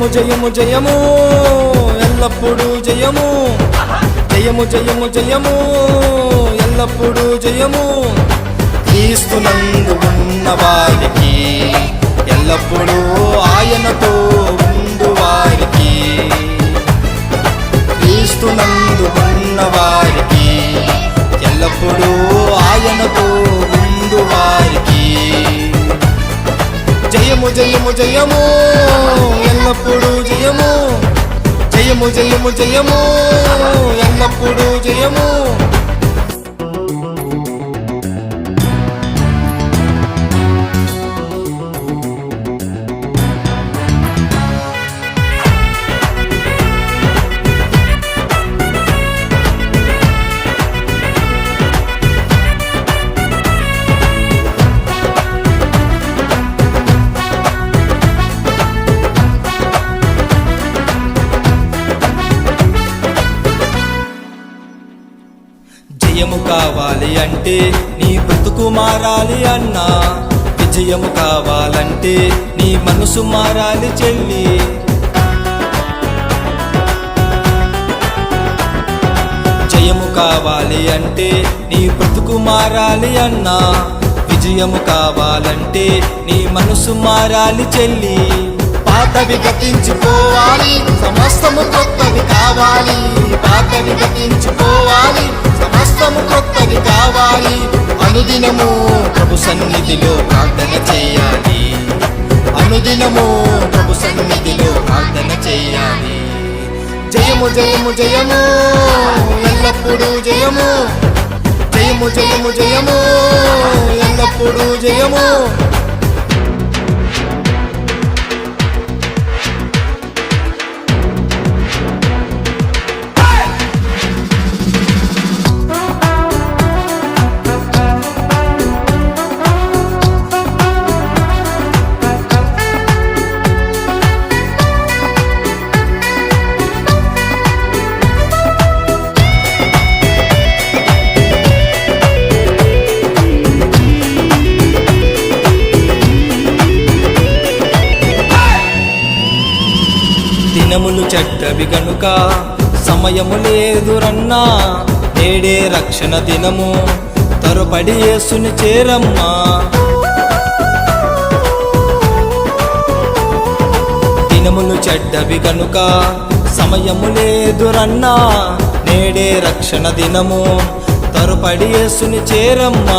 జయము జయము జయము ఎల్లప్పుడూ జయము. జయము జయము జయము ఎల్లప్పుడూ జయము. క్రీస్తునందు ఉన్న వారికి ఎల్లప్పుడూ ఆయనతో ఉండు వారికి. క్రీస్తునందు ఉన్న వారికి ఎల్లప్పుడూ ఆయనతో ఉండు వారికి. జయము జయము జయము ఎల్లప్పుడూ జయము? జయము జయము జయము. ఎల్లప్పుడూ జయము? విజయము కావాలి అంటే నీ బ్రతుకు మారాలి అన్నా. విజయము కావాలంటే నీ మనసు మారాలి చెల్లి. జయము కావాలి అంటే నీ బ్రతుకు మారాలి అన్నా. విజయము కావాలంటే నీ మనసు మారాలి చెల్లి. పాతవి గతించుకోవాలి సమస్తము కొత్తవి కావాలి. పాతని గతించుకోవాలి సమస్తము కొత్తది కావాలి. అనుదినము ప్రభు సన్నిధిలో ప్రార్థన చేయాలి. అనుదినము ప్రభు సన్నిధిలో ప్రార్థన చేయాలి. జయము జయము జయము ఎల్లప్పుడూ జయము. జయము జయము జయము ఎల్లప్పుడూ జయము. దినములు చెడ్డవి గనుక సమయము లేదురన్నా నేడే రక్షణ దినము తరుపడి యేసుని చేరమ్మా. దినములు చెడ్డవి గనుక సమయము లేదురన్నా నేడే రక్షణ దినము తరుపడి యేసుని చేరమ్మా.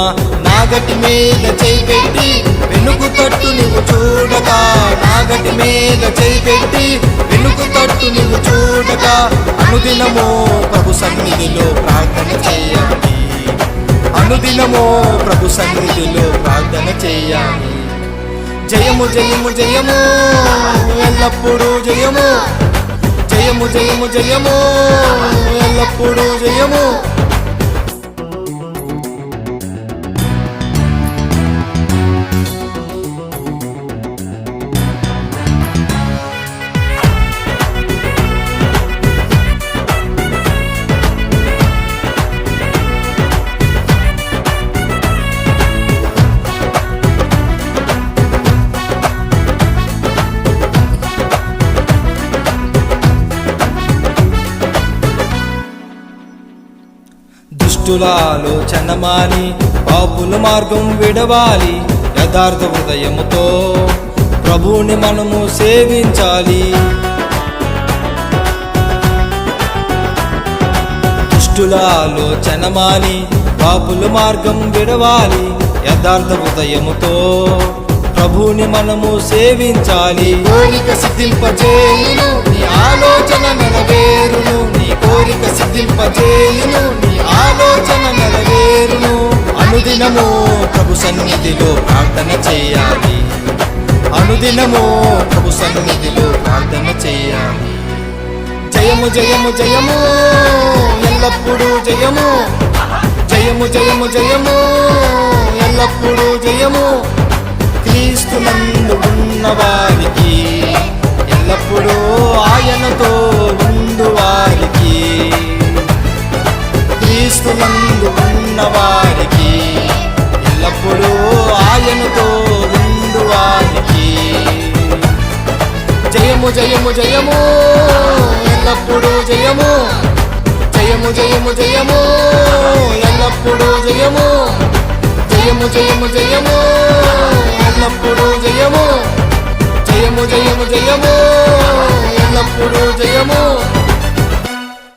నాగటి మీద చేయి పెట్టి వెనుకు తట్టు నువ్వు చూడగా నాగటి మీద చేయి పెట్టి వెనుకు తట్టు నువ్వు చూడగా అనుదినమో ప్రభు సన్నిధిలో ప్రార్థన చేయాలి అనుదినమో ప్రభు సన్నిధిలో ప్రార్థన చేయాలి జయము జయము జయము ఎల్లప్పుడూ జయము. జయము జయము జయము ఎల్లప్పుడూ జయము. దుష్టుల చందమాని పాపుల మార్గం విడవాలి యథార్థ హృదయముతో ప్రభువుని మనము సేవించాలి. దుష్టుల ఆలోచన మాని పాపుల మార్గం విడవాలి యథార్థ హృదయముతో ప్రభువుని మనము సేవించాలి. కోరిక సిద్ధింపజేయును నీ ఆలోచన నెరవేరును. నీ కోరిక సిద్ధింపజేయును నీ ఆలోచన నెరవేరును. అనుదినము ప్రభు సన్నిధిలో ప్రార్థన చేయాలి. అనుదినము ప్రభు సన్నిధిలో ప్రార్థన చేయాలి. జయము జయము జయము ఎల్లప్పుడూ జయము. జయము జయము జయము ఎల్లప్పుడూ జయము. క్రీస్తునందు ఉన్నవారికి ఎల్లప్పుడూ ఆయనతో ఉండు వారికి క్రీస్తునందు ఉన్నవారికి ఎల్లప్పుడూ ఆయనతో ఉండు వారికి జయము జయము జయము. జయము జయము జయము ఎల్లప్పుడూ జయము. జయము జయము జయము. ఎల్లప్పుడూ జయము. జయము జయము జయము. ఎల్లప్పుడూ జయము.